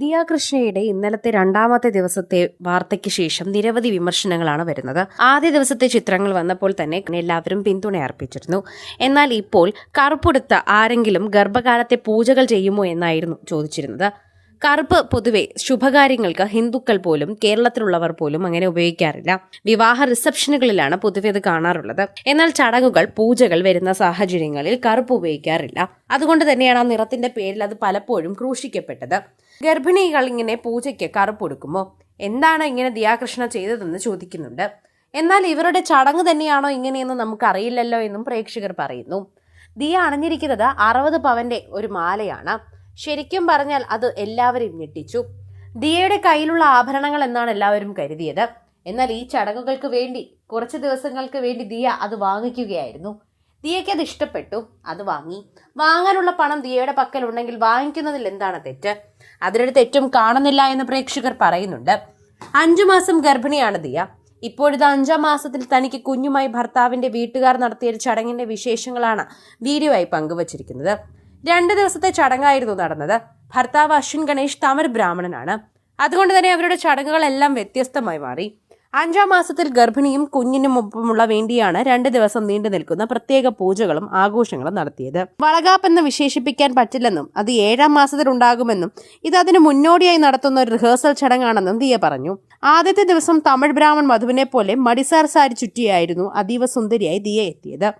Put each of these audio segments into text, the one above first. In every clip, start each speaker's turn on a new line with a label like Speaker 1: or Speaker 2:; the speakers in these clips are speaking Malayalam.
Speaker 1: ദിയ കൃഷ്ണയുടെ ഇന്നലത്തെ രണ്ടാമത്തെ ദിവസത്തെ വാർത്തയ്ക്ക് ശേഷം നിരവധി വിമർശനങ്ങളാണ് വരുന്നത്. ആദ്യ ദിവസത്തെ ചിത്രങ്ങൾ വന്നപ്പോൾ തന്നെ എല്ലാവരും പിന്തുണ അർപ്പിച്ചിരുന്നു. എന്നാൽ ഇപ്പോൾ കറുപ്പെടുത്ത ആരെങ്കിലും ഗർഭകാലത്തെ പൂജകൾ ചെയ്യുമോ എന്നായിരുന്നു ചോദിച്ചിരുന്നത്. കറുപ്പ് പൊതുവെ ശുഭകാര്യങ്ങൾക്ക് ഹിന്ദുക്കൾ പോലും കേരളത്തിലുള്ളവർ പോലും അങ്ങനെ ഉപയോഗിക്കാറില്ല. വിവാഹ റിസപ്ഷനുകളിലാണ് പൊതുവെ ഇത് കാണാറുള്ളത്. എന്നാൽ ചടങ്ങുകൾ പൂജകൾ വരുന്ന സാഹചര്യങ്ങളിൽ കറുപ്പ് ഉപയോഗിക്കാറില്ല. അതുകൊണ്ട് തന്നെയാണ് ആ നിറത്തിന്റെ പേരിൽ അത് പലപ്പോഴും ക്രൂശിക്കപ്പെട്ടത്. ഗർഭിണികൾ ഇങ്ങനെ പൂജയ്ക്ക് കറുപ്പ് കറുപ്പൊടുക്കുമോ എന്താണ് ഇങ്ങനെ ദിയാകൃഷ്ണ ചെയ്തതെന്ന് ചോദിക്കുന്നുണ്ട്. എന്നാൽ ഇവരുടെ ചടങ്ങ് തന്നെയാണോ ഇങ്ങനെയെന്ന് നമുക്കറിയില്ലല്ലോ എന്നും പ്രേക്ഷകർ പറയുന്നു. ദിയ അണിഞ്ഞിരിക്കുന്നത് അറുപത് പവന്റെ ഒരു മാലയാണ്. ശരിക്കും പറഞ്ഞാൽ അത് എല്ലാവരെയും ഞെട്ടിച്ചു. ദിയയുടെ കയ്യിലുള്ള ആഭരണങ്ങൾ എന്നാണ് എല്ലാവരും കരുതിയത്. എന്നാൽ ഈ ചടങ്ങുകൾക്ക് വേണ്ടി കുറച്ച് ദിവസങ്ങൾക്ക് വേണ്ടി ദിയ അത് വാങ്ങിക്കുകയായിരുന്നു. ദിയയ്ക്ക് അത് ഇഷ്ടപ്പെട്ടു. അത് വാങ്ങി. വാങ്ങാനുള്ള പണം ദിയയുടെ പക്കലുണ്ടെങ്കിൽ വാങ്ങിക്കുന്നതിൽ എന്താണ് തെറ്റ്? അതിലൊരു തെറ്റും കാണുന്നില്ല എന്ന് പ്രേക്ഷകർ പറയുന്നുണ്ട്. അഞ്ചു മാസം ഗർഭിണിയാണ് ദിയ. ഇപ്പോഴത്തെ അഞ്ചാം മാസത്തിൽ തനിക്ക് കുഞ്ഞുമായി ഭർത്താവിന്റെ വീട്ടുകാർ നടത്തിയ ഒരു ചടങ്ങിന്റെ വിശേഷങ്ങളാണ് വീഡിയോ ആയി പങ്കുവച്ചിരിക്കുന്നത്. രണ്ട് ദിവസത്തെ ചടങ്ങായിരുന്നു നടന്നത്. ഭർത്താവ് അശ്വിൻ ഗണേഷ് തമിഴ് ബ്രാഹ്മണനാണ്. അതുകൊണ്ട് തന്നെ അവരുടെ ചടങ്ങുകളെല്ലാം വ്യത്യസ്തമായി മാറി. അഞ്ചാം മാസത്തിൽ ഗർഭിണിയും കുഞ്ഞിനും ഒപ്പമുള്ള വേണ്ടിയാണ് രണ്ട് ദിവസം നീണ്ടു നിൽക്കുന്ന പ്രത്യേക പൂജകളും ആഘോഷങ്ങളും നടത്തിയത്. വളകാപ്പ് എന്ന് വിശേഷിപ്പിക്കാൻ പറ്റില്ലെന്നും അത് ഏഴാം മാസത്തിൽ ഉണ്ടാകുമെന്നും ഇത് അതിന് മുന്നോടിയായി നടത്തുന്ന ഒരു റിഹേഴ്സൽ ചടങ്ങാണെന്നും ദിയ പറഞ്ഞു. ആദ്യത്തെ ദിവസം തമിഴ് ബ്രാഹ്മൺ മധുവിനെ പോലെ മടിസാർ സാരി ചുറ്റിയായിരുന്നു അതീവ സുന്ദരിയായി ദിയ എത്തിയത്.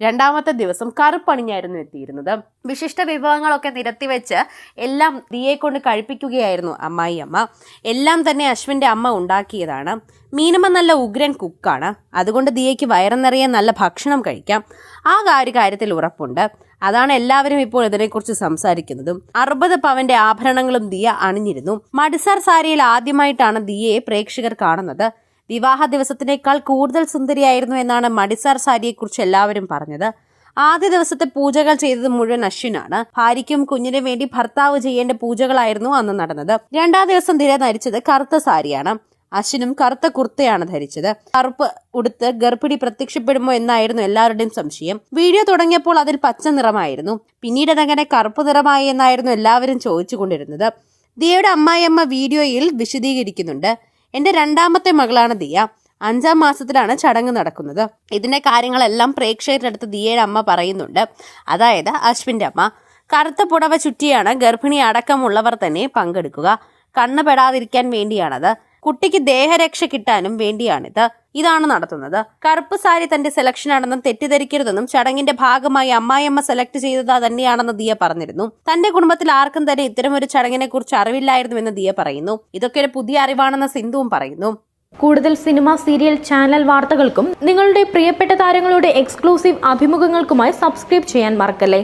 Speaker 1: രണ്ടാമത്തെ ദിവസം കറുപ്പണിഞ്ഞായിരുന്നു എത്തിയിരുന്നത്. വിശിഷ്ട വിഭവങ്ങളൊക്കെ നിരത്തിവെച്ച് എല്ലാം ദിയെ കൊണ്ട് കഴിപ്പിക്കുകയായിരുന്നു അമ്മായി അമ്മ. എല്ലാം തന്നെ അശ്വിന്റെ അമ്മ ഉണ്ടാക്കിയതാണ്. മീനമ്മ നല്ല ഉഗ്രൻ കുക്കാണ്. അതുകൊണ്ട് ദിയയ്ക്ക് വയറു നിറയെ നല്ല ഭക്ഷണം കഴിക്കാം. ആ കാര്യ കാര്യത്തിൽ ഉറപ്പുണ്ട്. അതാണ് എല്ലാവരും ഇപ്പോൾ ഇതിനെക്കുറിച്ച് സംസാരിക്കുന്നതും. അറുപത് പവന്റെ ആഭരണങ്ങളും ദിയ അണിഞ്ഞിരുന്നു. മടിസാർ സാരിയിൽ ആദ്യമായിട്ടാണ് ദിയയെ പ്രേക്ഷകർ കാണുന്നത്. വിവാഹ ദിവസത്തിനേക്കാൾ കൂടുതൽ സുന്ദരിയായിരുന്നു എന്നാണ് മടിസാർ സാരിയെക്കുറിച്ച് എല്ലാവരും പറഞ്ഞത്. ആദ്യ ദിവസത്തെ പൂജകൾ ചെയ്തത് മുഴുവൻ അശ്വിനാണ്. ഭാര്യയ്ക്കും കുഞ്ഞിനും വേണ്ടി ഭർത്താവ് ചെയ്യേണ്ട പൂജകളായിരുന്നു അന്ന് നടന്നത്. രണ്ടാം ദിവസം തിര ധരിച്ചത് കറുത്ത സാരിയാണ്. അശ്വിനും കറുത്ത കുർത്തയാണ് ധരിച്ചത്. കറുപ്പ് ഉടുത്ത് ഗർഭിണി പ്രത്യക്ഷപ്പെടുമോ എന്നായിരുന്നു എല്ലാവരുടെയും സംശയം. വീഡിയോ തുടങ്ങിയപ്പോൾ അതിൽ പച്ച നിറമായിരുന്നു. പിന്നീട് അതങ്ങനെ കറുപ്പ് നിറമായി എന്നായിരുന്നു എല്ലാവരും ചോദിച്ചുകൊണ്ടിരുന്നത്. ദിയയുടെ അമ്മായിയമ്മ വീഡിയോയിൽ വിശദീകരിക്കുന്നുണ്ട്. എന്റെ രണ്ടാമത്തെ മകളാണ് ദിയ. അഞ്ചാം മാസത്തിലാണ് ചടങ്ങ് നടക്കുന്നത്. ഇതിന്റെ കാര്യങ്ങളെല്ലാം പ്രേക്ഷകരുടെ അടുത്ത് ദിയയുടെ അമ്മ പറയുന്നുണ്ട്. അതായത് അശ്വിന്റെ അമ്മ കറുത്ത പുടവ ചുറ്റിയാണ് ഗർഭിണി അടക്കമുള്ളവർ തന്നെ പങ്കെടുക്കുക. കണ്ണ് പെടാതിരിക്കാൻ വേണ്ടിയാണത്. കുട്ടിക്ക് ദേഹരക്ഷ കിട്ടാനും വേണ്ടിയാണിത്. ഇതാണ് നടത്തുന്നത്. കറുപ്പ് സാരി തന്റെ സെലക്ഷൻ ആണെന്നും തെറ്റിദ്ധരിക്കരുതെന്നും ചടങ്ങിന്റെ ഭാഗമായി അമ്മായിയമ്മ സെലക്ട് ചെയ്തത് തന്നെയാണെന്ന് ദിയ പറഞ്ഞിരുന്നു. തന്റെ കുടുംബത്തിൽ ആർക്കും തന്നെ ഇത്തരം ഒരു ചടങ്ങിനെ കുറിച്ച് അറിവില്ലായിരുന്നുവെന്ന് ദിയ പറയുന്നു. ഇതൊക്കെ ഒരു പുതിയ അറിവാണെന്ന് സിന്ധുവും പറയുന്നു.
Speaker 2: കൂടുതൽ സിനിമ സീരിയൽ ചാനൽ വാർത്തകൾക്കും നിങ്ങളുടെ പ്രിയപ്പെട്ട താരങ്ങളുടെ എക്സ്ക്ലൂസീവ് അഭിമുഖങ്ങൾക്കുമായി സബ്സ്ക്രൈബ് ചെയ്യാൻ മറക്കല്ലേ?